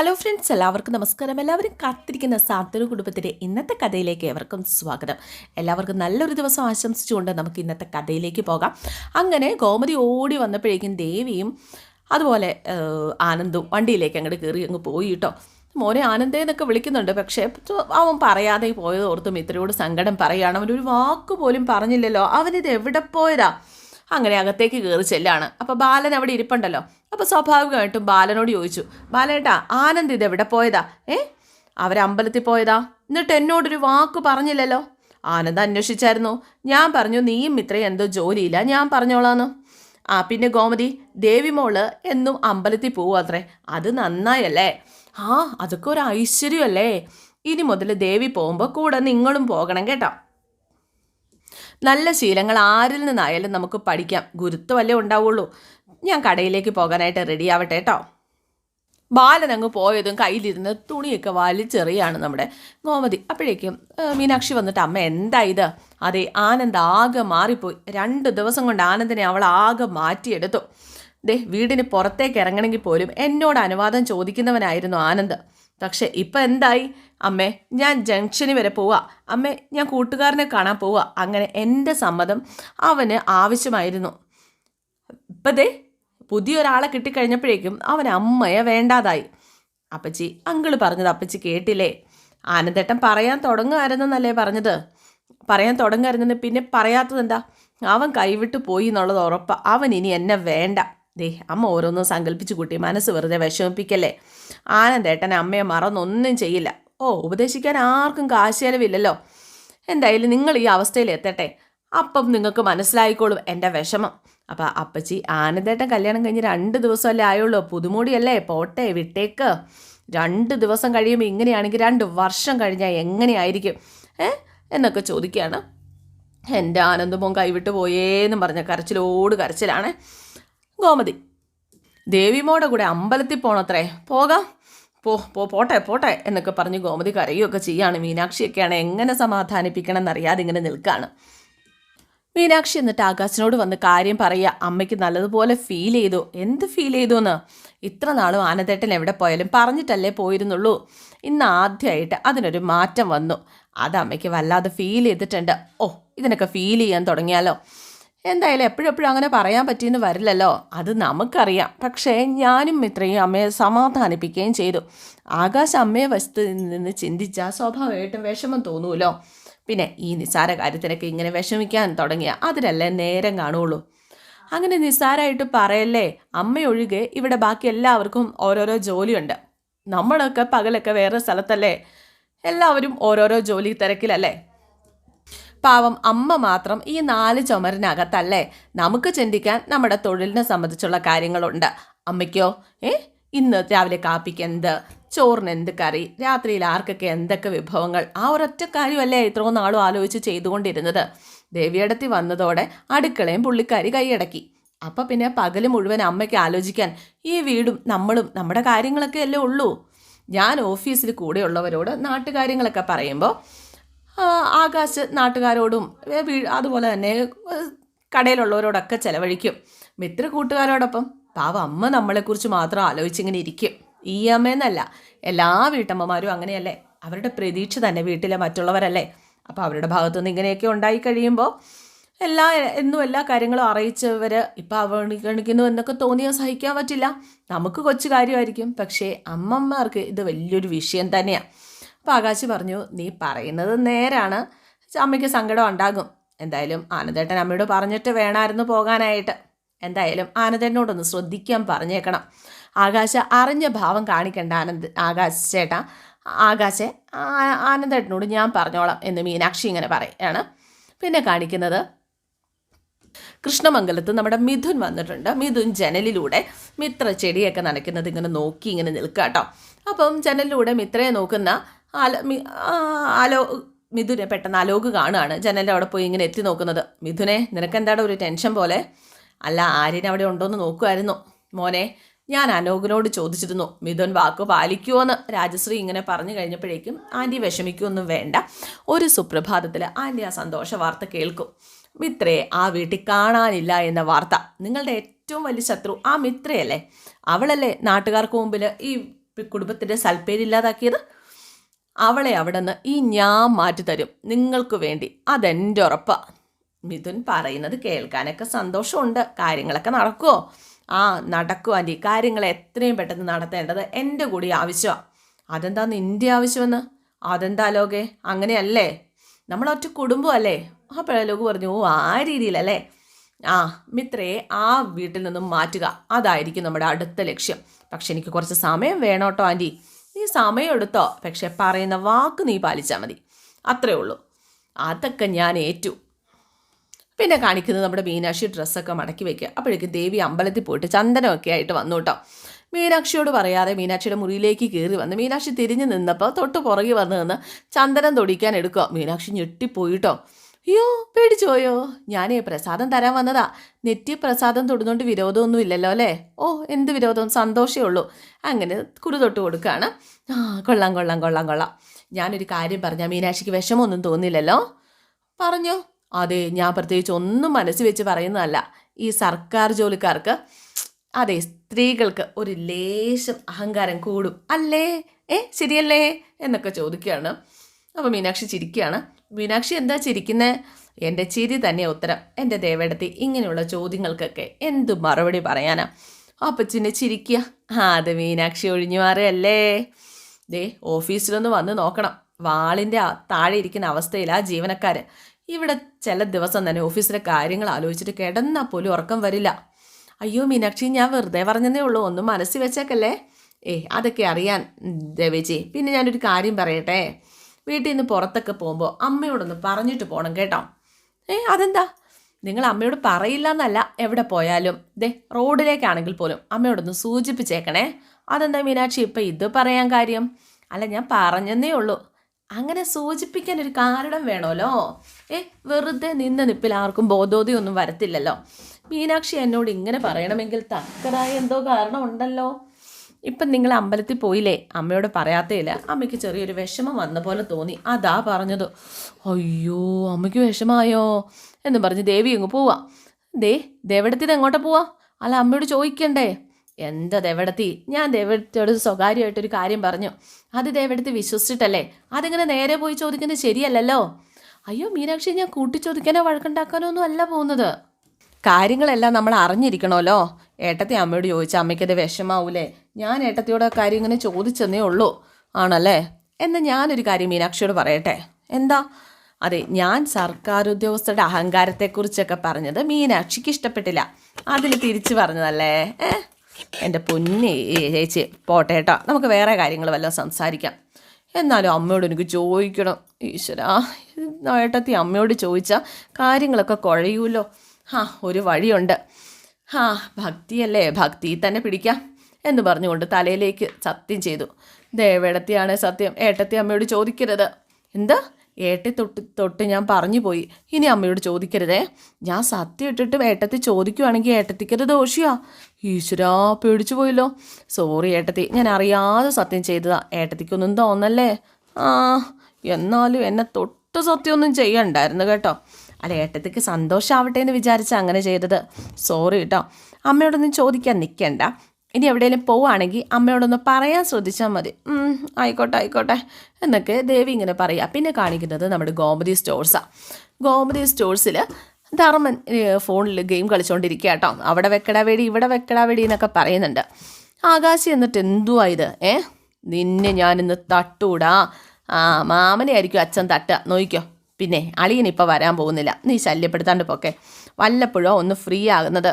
Hello friends എല്ലാവർക്കും നമസ്കാരം. എല്ലാവരും കാത്തിരിക്കുന്ന സാന്ത്വന കുടുംബത്തിന്റെ ഇന്നത്തെ കഥയിലേക്ക് ഏവർക്കും സ്വാഗതം. എല്ലാവർക്കും നല്ലൊരു ദിവസം ആശംസിച്ചുകൊണ്ട് നമുക്ക് ഇന്നത്തെ കഥയിലേക്ക് പോകാം. അങ്ങനെ ഗോമതി ഓടി വന്നപ്പോഴേക്കും ദേവിയും അതുപോലെ ആനന്ദും വണ്ടിയിലേക്ക് അങ്ങോട്ട് കയറി അങ്ങ് പോയി കേട്ടോ. മോനെ ആനന്ദേ എന്നൊക്കെ വിളിക്കുന്നുണ്ട്. പക്ഷേ അവൻ പറയാതെ പോയത് ഓർത്തും ഇത്രയോട് സങ്കടം പറയുകയാണ്. അവനൊരു വാക്ക് പോലും പറഞ്ഞില്ലല്ലോ. അവനിത് എവിടെ പോയതാ? അങ്ങനെ അകത്തേക്ക് കയറി ചെല്ലാണ്. അപ്പോൾ ബാലൻ അവിടെ ഇരിപ്പുണ്ടല്ലോ. അപ്പോൾ സ്വാഭാവികമായിട്ടും ബാലനോട് ചോദിച്ചു ബാലേട്ടാ ആനന്ദ് ഇത് എവിടെ പോയതാ? ഏ? അവരമ്പലത്തിൽ പോയതാ? എന്നിട്ട് എന്നോടൊരു വാക്ക് പറഞ്ഞില്ലല്ലോ? ആനന്ദ് അന്വേഷിച്ചായിരുന്നു. ഞാൻ പറഞ്ഞു നീയും ഇത്രയും എന്തോ ജോലിയില്ല ഞാൻ പറഞ്ഞോളാന്ന്. ആ പിന്നെ ഗോമതി ദേവിമോൾ എന്നും അമ്പലത്തിൽ പോവാത്രേ അത് നന്നായല്ലേ? ആ അതൊക്കെ ഒരു ഐശ്വര്യമല്ലേ? ഇനി മുതൽ ദേവി പോകുമ്പോൾ കൂടെ നിങ്ങളും പോകണം കേട്ടോ. നല്ല ശീലങ്ങൾ ആരിൽ നിന്നായാലും നമുക്ക് പഠിക്കാം. ഗുരുത്വമല്ലേ ഉണ്ടാവുള്ളൂ. ഞാൻ കടയിലേക്ക് പോകാനായിട്ട് റെഡി ആവട്ടെ കേട്ടോ ബാലൻ അങ്ങ് പോയതും കയ്യിലിരുന്ന് തുണിയൊക്കെ വലിച്ചെറിയാണ് നമ്മുടെ ഗോമതി. അപ്പോഴേക്കും മീനാക്ഷി വന്നിട്ട് അമ്മ എന്താ ഇത്? അതെ ആനന്ദ് ആകെ മാറിപ്പോയി. രണ്ട് ദിവസം കൊണ്ട് ആനന്ദിനെ അവൾ ആകെ മാറ്റിയെടുത്തു. ദേ വീടിന് പുറത്തേക്ക് ഇറങ്ങണമെങ്കിൽ പോലും എന്നോട് അനുവാദം ചോദിക്കുന്നവനായിരുന്നു ആനന്ദ്. പക്ഷെ ഇപ്പം എന്തായി? അമ്മേ ഞാൻ ജംഗ്ഷനിൽ വരെ പോവാ. അമ്മേ ഞാൻ കൂട്ടുകാരനെ കാണാൻ പോവാ. അങ്ങനെ എന്റെ സമ്മതം അവന് ആവശ്യമായിരുന്നു. ഇപ്പതേ പുതിയൊരാളെ കിട്ടിക്കഴിഞ്ഞപ്പോഴേക്കും അവൻ അമ്മയെ വേണ്ടാതായി. അപ്പച്ചി അങ്കിൾ പറഞ്ഞത് അപ്പച്ചി കേട്ടില്ലേ? ആനന്ദേട്ടൻ പറയാൻ തുടങ്ങുമായിരുന്നെന്നല്ലേ പറഞ്ഞത്? പറയാൻ തുടങ്ങുമായിരുന്നു പിന്നെ പറയാത്തത് എന്താ അവൻ കൈവിട്ട് പോയി എന്നുള്ളത് ഉറപ്പാണ് അവൻ ഇനി എന്നെ വേണ്ട. ദേ അമ്മ ഓരോന്നും സങ്കല്പിച്ചു കൂട്ടി മനസ്സ് വെറുതെ വിഷമിപ്പിക്കല്ലേ? ആനന്ദേട്ടൻ അമ്മയെ മറന്നൊന്നും ചെയ്യില്ല. ഓ ഉപദേശിക്കാൻ ആർക്കും കാശ് ചെലവില്ലല്ലോ എന്തായാലും നിങ്ങൾ ഈ അവസ്ഥയിൽ എത്തട്ടെ. അപ്പം നിങ്ങൾക്ക് മനസ്സിലായിക്കോളും എന്റെ വിഷമം. അപ്പം അപ്പച്ചി ആനന്ദേട്ടൻ കല്യാണം കഴിഞ്ഞ് രണ്ട് ദിവസമല്ലേ ആയുള്ളൂ. പുതുമോടിയല്ലേ? പോട്ടെ വിട്ടേക്ക്. രണ്ട് ദിവസം കഴിയുമ്പോൾ ഇങ്ങനെയാണെങ്കിൽ രണ്ട് വർഷം കഴിഞ്ഞാൽ എങ്ങനെയായിരിക്കും? ഏ? എന്നൊക്കെ ചോദിക്കുകയാണ്. എന്റെ ആനന്ദമോൻ കൈവിട്ട് പോയേന്നും പറഞ്ഞ കരച്ചിലോട് കരച്ചിലാണ് ഗോമതി. ദേവിമോടെ കൂടെ അമ്പലത്തിൽ പോണത്രേ. പോകാം. പോ പോ പോട്ടെ പോട്ടെ എന്നൊക്കെ പറഞ്ഞ് ഗോമതി കരയുകയൊക്കെ ചെയ്യാണ്. മീനാക്ഷിയൊക്കെയാണ് എങ്ങനെ സമാധാനിപ്പിക്കണം എന്നറിയാതെ ഇങ്ങനെ നിൽക്കുകയാണ് മീനാക്ഷി എന്നിട്ട് ആകാശിനോട് വന്ന് കാര്യം പറയുക. അമ്മയ്ക്ക് നല്ലതുപോലെ ഫീൽ ചെയ്തു. എന്ത് ഫീൽ ചെയ്തു എന്ന് ഇത്ര നാളും ആനന്ദേട്ടൻ എവിടെ പോയാലും പറഞ്ഞിട്ടല്ലേ പോയിരുന്നുള്ളൂ. ഇന്ന് ആദ്യമായിട്ട് അതിനൊരു മാറ്റം വന്നു. അത് അമ്മയ്ക്ക് വല്ലാതെ ഫീൽ ചെയ്തിട്ടുണ്ട്. ഓ ഇതിനൊക്കെ ഫീൽ ചെയ്യാൻ തുടങ്ങിയാലോ? എന്തായാലും എപ്പോഴെപ്പോഴും അങ്ങനെ പറയാൻ പറ്റിയെന്ന് വരില്ലല്ലോ. അത് നമുക്കറിയാം. പക്ഷേ ഞാനും ഇത്രയും അമ്മയെ സമാധാനിപ്പിക്കുകയും ചെയ്തു. ആകാശ് അമ്മയെ വശത്ത് നിന്ന് ചിന്തിച്ചാൽ സ്വാഭാവികമായിട്ടും വിഷമം തോന്നൂലോ? പിന്നെ ഈ നിസ്സാര കാര്യത്തിനൊക്കെ ഇങ്ങനെ വിഷമിക്കാൻ തുടങ്ങിയ അതിനല്ലേ നേരം കാണുള്ളൂ? അങ്ങനെ നിസ്സാരമായിട്ട് പറയല്ലേ അമ്മയൊഴികെ ഇവിടെ ബാക്കി എല്ലാവർക്കും ഓരോരോ ജോലിയുണ്ട്. നമ്മളൊക്കെ പകലൊക്കെ വേറെ സ്ഥലത്തല്ലേ? എല്ലാവരും ഓരോരോ ജോലി തിരക്കിലല്ലേ? പാവം അമ്മ മാത്രം ഈ നാല് ചുമരിനകത്തല്ലേ? നമുക്ക് ചിന്തിക്കാൻ നമ്മുടെ തൊഴിലിനെ സംബന്ധിച്ചുള്ള കാര്യങ്ങളുണ്ട്. അമ്മയ്ക്കോ? ഏ? ഇന്ന് രാവിലെ കാപ്പിക്ക് എന്ത്? ചോറിന് എന്ത് കറി? രാത്രിയിൽ ആർക്കൊക്കെ എന്തൊക്കെ വിഭവങ്ങൾ? ആ ഒരൊറ്റ കാര്യമല്ലേ ഇത്രയും നാളും ആലോചിച്ച് ചെയ്തുകൊണ്ടിരുന്നത്. ദേവിയടത്തി വന്നതോടെ അടുക്കളയും പുള്ളിക്കാരി കൈയടക്കി. അപ്പം പിന്നെ പകൽ മുഴുവൻ അമ്മയ്ക്ക് ആലോചിക്കാൻ ഈ വീടും നമ്മളും നമ്മുടെ കാര്യങ്ങളൊക്കെ അല്ലേ ഉള്ളൂ? ഞാൻ ഓഫീസിൽ കൂടെയുള്ളവരോട് നാട്ടുകാര്യങ്ങളൊക്കെ പറയുമ്പോൾ ആകാശ് നാട്ടുകാരോടും അതുപോലെ തന്നെ കടയിലുള്ളവരോടൊക്കെ ചെലവഴിക്കും. മിത്ര കൂട്ടുകാരോടൊപ്പം പാവ അമ്മ നമ്മളെക്കുറിച്ച് മാത്രം ആലോചിച്ചിങ്ങനെ ഇരിക്കും. ഈ അമ്മയെന്നല്ല എല്ലാ വീട്ടമ്മമാരും അങ്ങനെയല്ലേ? അവരുടെ പ്രതീക്ഷ തന്നെ വീട്ടിലെ മറ്റുള്ളവരല്ലേ? അപ്പോൾ അവരുടെ ഭാഗത്തുനിന്ന് ഇങ്ങനെയൊക്കെ ഉണ്ടായി കഴിയുമ്പോൾ എല്ലാ എന്നും എല്ലാ കാര്യങ്ങളും അറിയിച്ചവർ ഇപ്പം അവഗണിക്കുന്നു എന്നൊക്കെ തോന്നിയാൽ സഹിക്കാൻ പറ്റില്ല. നമുക്ക് കൊച്ചു കാര്യമായിരിക്കും. പക്ഷേ അമ്മമാർക്ക് ഇത് വലിയൊരു വിഷയം തന്നെയാണ് അപ്പോൾ ആകാശ് പറഞ്ഞു നീ പറയുന്നത് നേരാണ്. അമ്മയ്ക്ക് സങ്കടം ഉണ്ടാകും. എന്തായാലും ആനന്ദേട്ടൻ അമ്മയോട് പറഞ്ഞിട്ട് വേണമായിരുന്നു പോകാനായിട്ട്. എന്തായാലും ആനന്ദേട്ടനോടൊന്ന് ശ്രദ്ധിക്കാൻ പറഞ്ഞേക്കണം. ആകാശ അറിഞ്ഞ ഭാവം കാണിക്കണ്ട ആനന്ദ് ആകാശ് ചേട്ടാ. ആകാശെ ആനന്ദേട്ടനോട് ഞാൻ പറഞ്ഞോളാം എന്ന് മീനാക്ഷി ഇങ്ങനെ പറയാണ്. പിന്നെ കാണിക്കുന്നത് കൃഷ്ണമംഗലത്ത് നമ്മുടെ മിഥുൻ വന്നിട്ടുണ്ട്. മിഥുൻ ജനലിലൂടെ മിത്ര ചെടിയൊക്കെ നനയ്ക്കുന്നത് ഇങ്ങനെ നോക്കി ഇങ്ങനെ നിൽക്കുക കേട്ടോ അപ്പം ജനലിലൂടെ മിത്രയെ നോക്കുന്ന ആലോ ആലോ മിഥുനെ പെട്ടെന്ന് അലോക് കാണുകയാണ്. ജനലിന്റെ അവിടെ പോയി ഇങ്ങനെ എത്തി നോക്കുന്നത്. മിഥുനെ നിനക്കെന്താടെ ഒരു ടെൻഷൻ പോലെ? അല്ല ആര്യൻ അവിടെ ഉണ്ടോയെന്ന് നോക്കുമായിരുന്നു മോനെ ഞാൻ അലോകിനോട് ചോദിച്ചിരുന്നു മിഥുൻ വാക്ക് പാലിക്കുമോയെന്ന് രാജശ്രീ ഇങ്ങനെ പറഞ്ഞു കഴിഞ്ഞപ്പോഴേക്കും ആന്റി വിഷമിക്കുമൊന്നും വേണ്ട. ഒരു സുപ്രഭാതത്തിൽ ആന്റി ആ സന്തോഷ വാർത്ത കേൾക്കും. മിത്രയെ ആ വീട്ടിൽ കാണാനില്ല എന്ന വാർത്ത. നിങ്ങളുടെ ഏറ്റവും വലിയ ശത്രു ആ മിത്രയല്ലേ? അവളല്ലേ നാട്ടുകാർക്ക് മുമ്പിൽ ഈ കുടുംബത്തിന്റെ സൽപ്പേരില്ലാതാക്കിയത് അവളെ അവിടെ നിന്ന് ഈ ഞാൻ മാറ്റി തരും. നിങ്ങൾക്ക് വേണ്ടി. അതെന്റെ ഉറപ്പാ. മിഥുൻ പറയുന്നത് കേൾക്കാനൊക്കെ സന്തോഷമുണ്ട്. കാര്യങ്ങളൊക്കെ നടക്കുമോ ആ നടക്കും ആന്റി കാര്യങ്ങൾ എത്രയും പെട്ടെന്ന് നടത്തേണ്ടത് എന്റെ കൂടി ആവശ്യമാണ് അതെന്താ നിന്റെ ആവശ്യമെന്ന്? അതെന്താ ലോകെ? അങ്ങനെയല്ലേ? നമ്മൾ ഒറ്റ കുടുംബമല്ലേ? അപ്പോഴേ ലോക പറഞ്ഞു ഓ ആ രീതിയിലല്ലേ? ആ മിത്രയെ ആ വീട്ടിൽ നിന്നും മാറ്റുക. അതായിരിക്കും നമ്മുടെ അടുത്ത ലക്ഷ്യം. പക്ഷെ എനിക്ക് കുറച്ച് സമയം വേണം കേട്ടോ ആന്റി നീ സമയമെടുത്തോ. പക്ഷെ പറയുന്ന വാക്ക് നീ പാലിച്ചാൽ മതി. അത്രേ ഉള്ളൂ. അതൊക്കെ ഞാൻ ഏറ്റു. പിന്നെ കാണിക്കുന്നത് നമ്മുടെ മീനാക്ഷി ഡ്രസ്സൊക്കെ മടക്കി വെക്കുക. അപ്പോഴേക്കും ദേവി അമ്പലത്തിൽ പോയിട്ട് ചന്ദനമൊക്കെ ആയിട്ട് വന്നു കേട്ടോ. മീനാക്ഷിയോട് പറയാതെ മീനാക്ഷിയുടെ മുറിയിലേക്ക് കയറി വന്ന് മീനാക്ഷി തിരിഞ്ഞു നിന്നപ്പോൾ തൊട്ട് പുറകെ വന്ന് നിന്ന് ചന്ദനം തൊടിക്കാൻ എടുക്കുക. മീനാക്ഷി ഞെട്ടിപ്പോയിട്ടോ അയ്യോ പേടിച്ചോയോ ഞാനേ പ്രസാദം തരാൻ വന്നതാ. നെറ്റി പ്രസാദം തൊടുന്നോണ്ട് വിരോധമൊന്നും ഇല്ലല്ലോ അല്ലേ? ഓ എന്ത് വിരോധം? സന്തോഷമേ ഉള്ളൂ. അങ്ങനെ കുരു തൊട്ട് കൊടുക്കുകയാണ് ആ കൊള്ളാം കൊള്ളാം കൊള്ളാം കൊള്ളാം. ഞാനൊരു കാര്യം പറഞ്ഞാൽ മീനാക്ഷിക്ക് വിഷമമൊന്നും തോന്നില്ലല്ലോ? പറഞ്ഞു. അതെ ഞാൻ പ്രത്യേകിച്ച് ഒന്നും മനസ്സ് വെച്ച് പറയുന്നതല്ല. ഈ സർക്കാർ ജോലിക്കാർക്ക് അതെ സ്ത്രീകൾക്ക് ഒരു ലേശം അഹങ്കാരം കൂടും. അല്ലേ? ഏ ശരിയല്ലേ? എന്നൊക്കെ ചോദിക്കുകയാണ്. അപ്പോൾ മീനാക്ഷി ചിരിക്കുകയാണ്. മീനാക്ഷി എന്താ ചിരിക്കുന്നത് എന്റെ ചിരി തന്നെ ഉത്തരം. എന്റെ ദേവേടത്തി ഇങ്ങനെയുള്ള ചോദ്യങ്ങൾക്കൊക്കെ എന്തു മറുപടി പറയാനാ? അപ്പച്ചിനെ ചിരിക്കുക ആ അത് മീനാക്ഷി ഒഴിഞ്ഞു മാറുകയല്ലേ? ദേ ഓഫീസിലൊന്ന് വന്ന് നോക്കണം. വാളിന്റെ താഴെ ഇരിക്കുന്ന അവസ്ഥയിൽ ആ ജീവനക്കാർ ഇവിടെ ചില ദിവസം തന്നെ ഓഫീസിലെ കാര്യങ്ങൾ ആലോചിച്ചിട്ട് കിടന്നാൽ പോലും ഉറക്കം വരില്ല. അയ്യോ മീനാക്ഷി ഞാൻ വെറുതെ പറഞ്ഞതേ ഉള്ളൂ. ഒന്നും മനസ്സിൽ വെച്ചേക്കല്ലേ. ഏ അതൊക്കെ അറിയാൻ ദേവേജി പിന്നെ ഞാനൊരു കാര്യം പറയട്ടെ. വീട്ടിൽ നിന്ന് പുറത്തൊക്കെ പോകുമ്പോൾ അമ്മയോടൊന്ന് പറഞ്ഞിട്ട് പോകണം കേട്ടോ. ഏ അതെന്താ? നിങ്ങൾ അമ്മയോട് പറയില്ല എന്നല്ല എവിടെ പോയാലും. ദേ റോഡിലേക്കാണെങ്കിൽ പോലും അമ്മയോടൊന്ന് സൂചിപ്പിച്ചേക്കണേ. അതെന്താ മീനാക്ഷി ഇപ്പം ഇത് പറയാൻ കാര്യം? അല്ല ഞാൻ പറഞ്ഞെന്നേ ഉള്ളൂ. അങ്ങനെ സൂചിപ്പിക്കാൻ ഒരു കാരണം വേണമല്ലോ ഏ വെറുതെ നിന്ന നിപ്പിൽ ആർക്കും ബോധോദയൊന്നും വരത്തില്ലല്ലോ. മീനാക്ഷി എന്നോട് ഇങ്ങനെ പറയണമെങ്കിൽ തക്കതായ എന്തോ കാരണം ഉണ്ടല്ലോ. ഇപ്പം നിങ്ങൾ അമ്പലത്തിൽ പോയില്ലേ? അമ്മയോട് പറയാത്തേയില്ല. അമ്മയ്ക്ക് ചെറിയൊരു വിഷമം വന്ന പോലെ തോന്നി. അതാ പറഞ്ഞത്. അയ്യോ അമ്മയ്ക്ക് വിഷമായോ? എന്ന് പറഞ്ഞ് ദേവി അങ്ങ് പോവാ. ദേ ദേവടത്തിന് എങ്ങോട്ടാ പോവാ? അല്ല അമ്മയോട് ചോദിക്കണ്ടേ? എന്താ ദേവടത്തി? ഞാൻ ദേവടത്തിയോട് സ്വകാര്യമായിട്ടൊരു കാര്യം പറഞ്ഞു. അത് ദേവടത്തി വിശ്വസിച്ചിട്ടല്ലേ? അതിങ്ങനെ നേരെ പോയി ചോദിക്കുന്നത് ശരിയല്ലല്ലോ? അയ്യോ മീനാക്ഷി ഞാൻ കൂട്ടി ചോദിക്കാനോ വഴക്കുണ്ടാക്കാനോ ഒന്നും അല്ല പോകുന്നത്. കാര്യങ്ങളെല്ലാം നമ്മൾ അറിഞ്ഞിരിക്കണമല്ലോ? ഏട്ടത്തി അമ്മയോട് ചോദിച്ച അമ്മയ്ക്കത് വിഷമാവൂലേ? ഞാൻ ഏട്ടത്തിയോട് ആ കാര്യം ഇങ്ങനെ ചോദിച്ചെന്നേ ഉള്ളൂ. ആണല്ലേ? എന്നാൽ ഞാനൊരു കാര്യം മീനാക്ഷിയോട് പറയട്ടെ. എന്താ? അതെ ഞാൻ സർക്കാർ ഉദ്യോഗസ്ഥരുടെ അഹങ്കാരത്തെക്കുറിച്ചൊക്കെ പറഞ്ഞത് മീനാക്ഷിക്ക് ഇഷ്ടപ്പെട്ടില്ല. അതിൽ തിരിച്ചു പറഞ്ഞതല്ലേ? ഏ? എന്റെ പൊന്നി ചേച്ചി പോട്ടെ കേട്ടോ. നമുക്ക് വേറെ കാര്യങ്ങൾ വല്ലതും സംസാരിക്കാം. എന്നാലും അമ്മയോട് എനിക്ക് ചോദിക്കണം. ഈശ്വരാ ഏട്ടത്തി അമ്മയോട് ചോദിച്ചാൽ കാര്യങ്ങളൊക്കെ കുഴയൂല്ലോ ഹാ ഒരു വഴിയുണ്ട്. ഹാ ഭക്തിയല്ലേ ഭക്തി തന്നെ പിടിക്കാം എന്ന് പറഞ്ഞുകൊണ്ട് തലയിലേക്ക് സത്യം ചെയ്തു. ദേവേടത്തിയാണ് സത്യം. ഏട്ടത്തി അമ്മയോട് ചോദിക്കരുത്. എന്താ? ഏട്ടി തൊട്ട് തൊട്ട് ഞാൻ പറഞ്ഞു പോയി. ഇനി അമ്മയോട് ചോദിക്കരുതേ. ഞാൻ സത്യം ഇട്ടിട്ട് ഏട്ടത്തി ചോദിക്കുവാണെങ്കിൽ ഏട്ടത്തിക്കത് ദോഷിയാ. ഈശ്വരാ പേടിച്ചു പോയല്ലോ. സോറി ഏട്ടത്തി ഞാൻ അറിയാതെ സത്യം ചെയ്തതാ. ഏട്ടത്തിക്കൊന്നും തോന്നല്ലേ? ആ എന്നാലും എന്നെ തൊട്ട് സത്യമൊന്നും ചെയ്യണ്ടായിരുന്നു കേട്ടോ. അല്ല ഏട്ടത്തിക്ക് സന്തോഷമാവട്ടെ എന്ന് വിചാരിച്ച അങ്ങനെ ചെയ്തത്. സോറി കേട്ടോ അമ്മയോടൊന്നും ചോദിക്കാൻ നിൽക്കണ്ട ഇനി എവിടെയെങ്കിലും പോവുകയാണെങ്കിൽ അമ്മയോടൊന്ന് പറയാൻ ശ്രദ്ധിച്ചാൽ മതി. ആയിക്കോട്ടെ ആയിക്കോട്ടെ എന്നൊക്കെ ദേവി ഇങ്ങനെ പറയുക പിന്നെ കാണിക്കുന്നത് നമ്മുടെ ഗോമതി സ്റ്റോഴ്സാണ് ഗോമതി സ്റ്റോഴ്സിൽ ധർമ്മൻ ഫോണിൽ ഗെയിം കളിച്ചുകൊണ്ടിരിക്കുക കേട്ടോ അവിടെ വെക്കടാ വേടി ഇവിടെ വെക്കടാ വേടി എന്നൊക്കെ പറയുന്നുണ്ട്. ആകാശി എന്നിട്ട് എന്തുവാ ഇത്? ഏ? നിന്നെ ഞാനിന്ന് തട്ടൂടാ. ആ മാമനെ ആയിരിക്കും അച്ഛൻ തട്ടുക. നോക്കിക്കോ. പിന്നെ അളിയൻ ഇപ്പോൾ വരാൻ പോകുന്നില്ല. നീ ശല്യപ്പെടുത്താണ്ട് പോക്കെ. വല്ലപ്പോഴോ ഒന്ന് ഫ്രീ ആകുന്നത്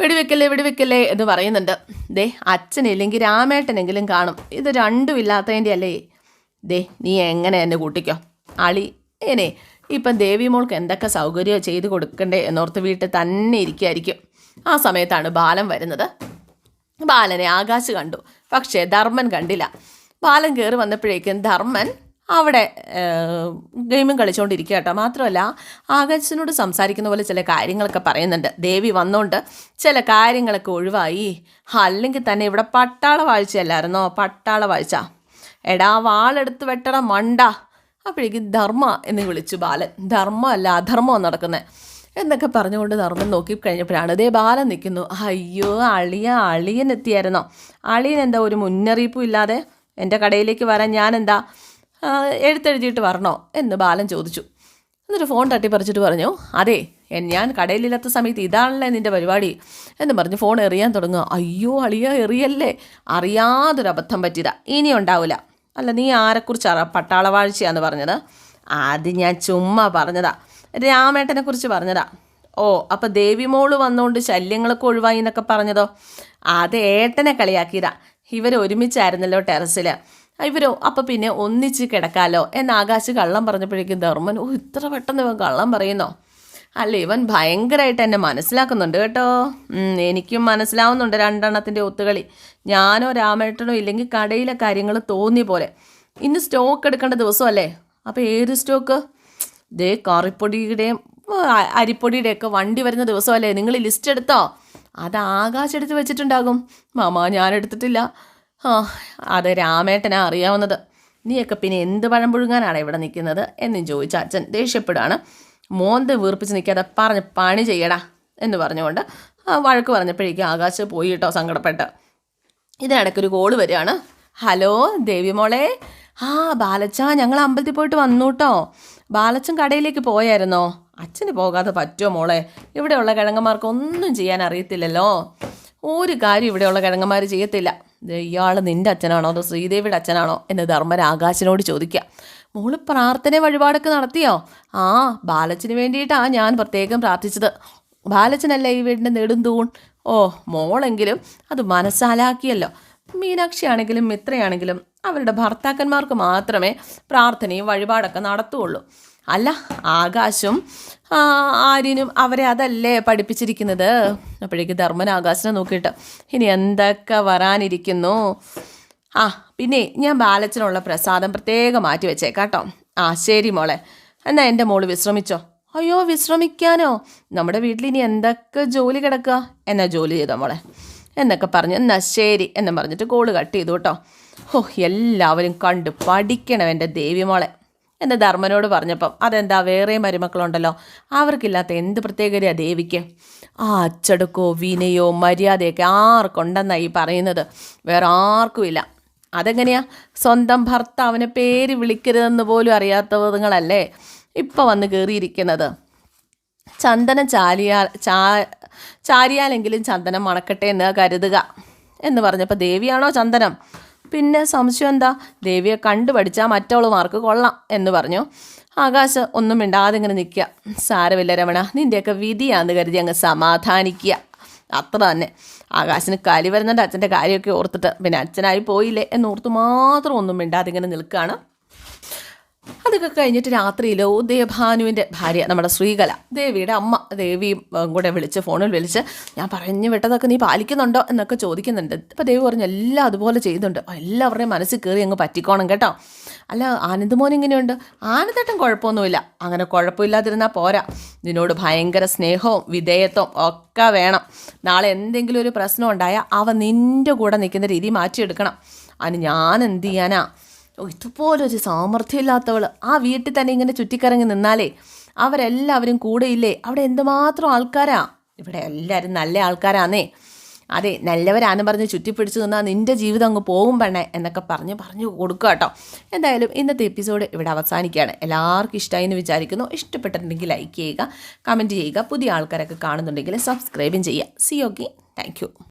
വെടിവെക്കല്ലേ വെടിവെക്കല്ലേ എന്ന് പറയുന്നുണ്ട്. ദേ അച്ഛനില്ലെങ്കിൽ രാമേട്ടനെങ്കിലും കാണും. ഇത് രണ്ടും ഇല്ലാത്തതിന്റെ അല്ലേ ദേ നീ എങ്ങനെ എന്നെ കൂട്ടിക്കോ? അളി ഏനെ ഇപ്പം ദേവി മോൾക്ക് എന്തൊക്കെ സൗകര്യം ചെയ്ത് കൊടുക്കണ്ടേ എന്നോർത്ത് വീട്ടിൽ തന്നെ ഇരിക്കുമായിരിക്കും ആ സമയത്താണ് ബാലൻ വരുന്നത്. ബാലനെ ആകാശ് കണ്ടു. പക്ഷേ ധർമ്മൻ കണ്ടില്ല. ബാലൻ കയറി വന്നപ്പോഴേക്കും ധർമ്മൻ അവിടെ ഗെയിമും കളിച്ചുകൊണ്ടിരിക്കുക കേട്ടോ. മാത്രമല്ല ആകാശനോട് സംസാരിക്കുന്ന പോലെ ചില കാര്യങ്ങളൊക്കെ പറയുന്നുണ്ട്. ദേവി വന്നുകൊണ്ട് ചില കാര്യങ്ങളൊക്കെ ഒഴിവായി. അല്ലെങ്കിൽ തന്നെ ഇവിടെ പട്ടാള വാഴ്ചയല്ലായിരുന്നോ? പട്ടാള വാഴ്ച. എടാ വാളെടുത്ത് വെട്ടട മണ്ട. അപ്പോഴേക്കും ധർമ്മ എന്ന് വിളിച്ചു ബാലൻ. ധർമ്മ അല്ല അധർമ്മം നടക്കുന്നത് എന്നൊക്കെ പറഞ്ഞുകൊണ്ട് ധർമ്മം നോക്കി കഴിഞ്ഞപ്പോഴാണ് ഇതേ ബാലൻ നിൽക്കുന്നു. അയ്യോ അളിയ അളിയൻ എത്തിയായിരുന്നോ? അളിയൻ എന്താ ഒരു മുന്നറിയിപ്പും ഇല്ലാതെ? എന്റെ കടയിലേക്ക് വരാൻ ഞാൻ എന്താ എഴുത്തെഴുതിയിട്ട് വരണോ എന്ന് ബാലൻ ചോദിച്ചു. എന്നിട്ട് ഫോൺ തട്ടിപ്പറിച്ചിട്ട് പറഞ്ഞു അതെ ഞാൻ കടയിലില്ലാത്ത സമയത്ത് ഇതാണല്ലേ നിന്റെ പരിപാടി? എന്ന് പറഞ്ഞ് ഫോൺ എറിയാൻ തുടങ്ങുക. അയ്യോ അളിയ എറിയല്ലേ? അറിയാതൊരു അബദ്ധം പറ്റിയതാ. ഇനി ഉണ്ടാവില്ല അല്ല നീ ആരെക്കുറിച്ചാണ് പട്ടാളവാഴ്ചയാന്ന് പറഞ്ഞത്? അത് ഞാൻ ചുമ്മാ പറഞ്ഞതാ. രാമേട്ടനെ കുറിച്ച് പറഞ്ഞതാ. ഓ അപ്പം ദേവിമോൾ വന്നുകൊണ്ട് ശല്യങ്ങളൊക്കെ ഒഴിവായി എന്നൊക്കെ പറഞ്ഞതോ? അത് ഏട്ടനെ കളിയാക്കിയതാ. ഇവർ ഒരുമിച്ചായിരുന്നല്ലോ ടെറസിൽ ഇവരോ? അപ്പം പിന്നെ ഒന്നിച്ച് കിടക്കാലോ? എന്ന് ആകാശ് കള്ളം പറഞ്ഞപ്പോഴേക്കും ധർമ്മൻ ഓ ഇത്ര പെട്ടെന്ന് ഇവൻ കള്ളം പറയുന്നോ? അല്ല ഇവൻ ഭയങ്കരമായിട്ട് എന്നെ മനസ്സിലാക്കുന്നുണ്ട് കേട്ടോ. എനിക്കും മനസ്സിലാവുന്നുണ്ട് രണ്ടെണ്ണത്തിന്റെ ഒത്തുകളി. ഞാനോ രാമേട്ടനോ ഇല്ലെങ്കിൽ കടയിലെ കാര്യങ്ങൾ തോന്നിയ പോലെ. ഇന്ന് സ്റ്റോക്ക് എടുക്കേണ്ട ദിവസമല്ലേ? അപ്പോൾ ഏത് സ്റ്റോക്ക് ദേ കറിപ്പൊടിയുടെയും അരിപ്പൊടിയുടെയൊക്കെ വണ്ടി വരുന്ന ദിവസമല്ലേ? നിങ്ങൾ ലിസ്റ്റ് എടുത്തോ? അത് ആകാശം എടുത്ത് വെച്ചിട്ടുണ്ടാകും. മാമാ ഞാൻ എടുത്തിട്ടില്ല. ആ അത് രാമേട്ടനാ അറിയാവുന്നത്. നീയൊക്കെ പിന്നെ എന്ത് പഴം പുഴുങ്ങാനാണ് ഇവിടെ നിൽക്കുന്നത് എന്നും ചോദിച്ച അച്ഛൻ ദേഷ്യപ്പെടുകയാണ്. മോന്ത് വീർപ്പിച്ച് നിൽക്കാതെ പറഞ്ഞ് പണി ചെയ്യടാ എന്ന് പറഞ്ഞുകൊണ്ട് വഴക്ക് പറഞ്ഞപ്പോഴേക്കും ആകാശ് പോയി കേട്ടോ സങ്കടപ്പെട്ട്. ഇതിനിടയ്ക്കൊരു കോൾ വരികയാണ്. ഹലോ ദേവി മോളെ. ആ ബാലച്ച ഞങ്ങൾ അമ്പലത്തിൽ പോയിട്ട് വന്നു കേട്ടോ. ബാലച്ചൻ കടയിലേക്ക് പോയായിരുന്നോ? അച്ഛന് പോകാതെ പറ്റുമോ മോളെ? ഇവിടെയുള്ള കിഴങ്ങന്മാർക്ക് ഒന്നും ചെയ്യാൻ അറിയത്തില്ലല്ലോ. ഒരു കാര്യം ഇവിടെയുള്ള കിഴങ്ങന്മാർ ചെയ്യത്തില്ല. ഇയാൾ നിന്റെ അച്ഛനാണോ അതോ ശ്രീദേവിയുടെ അച്ഛനാണോ എന്ന് ധർമ്മൻ ആകാശിനോട് ചോദിക്കുക. മോൾ പ്രാർത്ഥന വഴിപാടൊക്കെ നടത്തിയോ? ആ ബാലച്ചന് വേണ്ടിയിട്ടാണ് ഞാൻ പ്രത്യേകം പ്രാർത്ഥിച്ചത്. ബാലച്ചനല്ലേ ഈ വീടിന്റെ നെടുന്തൂൺ? ഓ മോളെങ്കിലും അത് മനസ്സാലാക്കിയല്ലോ. മീനാക്ഷിയാണെങ്കിലും മിത്രയാണെങ്കിലും അവരുടെ ഭർത്താക്കന്മാർക്ക് മാത്രമേ പ്രാർത്ഥനയും വഴിപാടൊക്കെ നടത്തുള്ളൂ. അല്ല ആകാശം ആര്യനും അവരെ അതല്ലേ പഠിപ്പിച്ചിരിക്കുന്നത്? അപ്പോഴേക്ക് ധർമ്മൻ ആകാശിനെ നോക്കിയിട്ട് ഇനി എന്തൊക്കെ വരാനിരിക്കുന്നു? ആ പിന്നെ ഞാൻ ബാലച്ചനുള്ള പ്രസാദം പ്രത്യേകം മാറ്റി വെച്ചേക്കാം കേട്ടോ ആ ശരി മോളെ. എന്നാ എന്റെ മോൾ വിശ്രമിച്ചോ? അയ്യോ വിശ്രമിക്കാനോ? നമ്മുടെ വീട്ടിൽ ഇനി എന്തൊക്കെ ജോലി കിടക്കുക? എന്നാ ജോലി ചെയ്തോ മോളെ. എന്നൊക്കെ പറഞ്ഞു. എന്നാ ശരി. എന്നും പറഞ്ഞിട്ട് കോൾ കട്ട് ചെയ്തു കേട്ടോ. ഓ എല്ലാവരും കണ്ടു. പഠിക്കണം എന്റെ ദേവി മോളെ. എന്റെ ധർമ്മനോട് പറഞ്ഞപ്പം അതെന്താ വേറെ മരുമക്കളുണ്ടല്ലോ? അവർക്കില്ലാത്ത എന്ത് പ്രത്യേകതയാണ് ദേവിക്ക്? ആ അച്ചടക്കോ വിനയോ മര്യാദയൊക്കെ ആർക്കുണ്ടെന്നാണ് ഈ പറയുന്നത്? വേറെ ആർക്കുമില്ല. അതെങ്ങനെയാ? സ്വന്തം ഭർത്താവിനെ പേര് വിളിക്കരുതെന്ന് പോലും അറിയാത്തവങ്ങളല്ലേ ഇപ്പം വന്ന് കയറിയിരിക്കുന്നത് ചന്ദനം ചാലിയാൽ ചാ ചാരിയാലെങ്കിലും ചന്ദനം മണക്കട്ടെ എന്ന് കരുതുക എന്ന് പറഞ്ഞപ്പോൾ ദേവിയാണോ ചന്ദനം? പിന്നെ സംശയം എന്താ? ദേവിയെ കണ്ടു പഠിച്ചാൽ മാർക്ക് കൊള്ളാം എന്ന് പറഞ്ഞു. ആകാശ് ഒന്നും മിണ്ടാതെ ഇങ്ങനെ നിൽക്കുക. സാരമില്ല രമണ നിന്റെയൊക്കെ വിധിയാന്ന് കരുതി അങ്ങ് സമാധാനിക്കുക. അത്ര തന്നെ. ആകാശിന് കലി വരുന്നുണ്ട് അച്ഛന്റെ കാര്യമൊക്കെ ഓർത്തിട്ട്. പിന്നെ അച്ഛനായി പോയില്ലേ എന്നോർത്ത് മാത്രം ഒന്നും മിണ്ടാതെ ഇങ്ങനെ നിൽക്കുകയാണ്. അതൊക്കെ കഴിഞ്ഞിട്ട് രാത്രിയിലോ ദേവഭാനുവിന്റെ ഭാര്യ നമ്മുടെ ശ്രീകല ദേവിയുടെ അമ്മ ദേവിയും കൂടെ വിളിച്ച് ഫോണിൽ വിളിച്ച് ഞാൻ പറഞ്ഞു വിട്ടതൊക്കെ നീ പാലിക്കുന്നുണ്ടോ എന്നൊക്കെ ചോദിക്കുന്നുണ്ട്. അപ്പോൾ ദേവി പറഞ്ഞു എല്ലാം അതുപോലെ ചെയ്യുന്നുണ്ട് എല്ലാവരുടെയും മനസ്സിൽ കയറി അങ്ങ് പറ്റിക്കോണം കേട്ടോ. അല്ല ആനന്ദമോൻ ഇങ്ങനെയുണ്ട്? ആനന്ദേട്ടൻ കുഴപ്പമൊന്നുമില്ല. അങ്ങനെ കുഴപ്പമില്ലാതിരുന്നാൽ പോരാ. നിന്നോട് ഭയങ്കര സ്നേഹവും വിധേയത്വം ഒക്കെ വേണം. നാളെ എന്തെങ്കിലും ഒരു പ്രശ്നം ഉണ്ടായാൽ അവ നിന്റെ കൂടെ നിൽക്കുന്ന രീതി മാറ്റിയെടുക്കണം. അതിന് ഞാൻ എന്ത് ചെയ്യാനാ? ഇതുപോലൊരു സാമർഥ്യമില്ലാത്തവൾ ആ വീട്ടിൽ തന്നെ ഇങ്ങനെ ചുറ്റിക്കറങ്ങി നിന്നാലേ അവരെല്ലാവരും കൂടെയില്ലേ? അവിടെ എന്തുമാത്രം ആൾക്കാരാ? ഇവിടെ എല്ലാവരും നല്ല ആൾക്കാരാന്നേ. അതെ നല്ലവരാന്ന് പറഞ്ഞ് ചുറ്റിപ്പിടിച്ചു നിന്നാൽ നിന്റെ ജീവിതം അങ്ങ് പോകും പെണ്ണേ എന്നൊക്കെ പറഞ്ഞ് പറഞ്ഞു കൊടുക്കുക കേട്ടോ. എന്തായാലും ഇന്നത്തെ എപ്പിസോഡ് ഇവിടെ അവസാനിക്കുകയാണ്. എല്ലാവർക്കും ഇഷ്ടമായി എന്ന് വിചാരിക്കുന്നു. ഇഷ്ടപ്പെട്ടിട്ടുണ്ടെങ്കിൽ ലൈക്ക് ചെയ്യുക കമന്റ് ചെയ്യുക. പുതിയ ആൾക്കാരൊക്കെ കാണുന്നുണ്ടെങ്കിൽ സബ്സ്ക്രൈബും ചെയ്യുക. C okay thank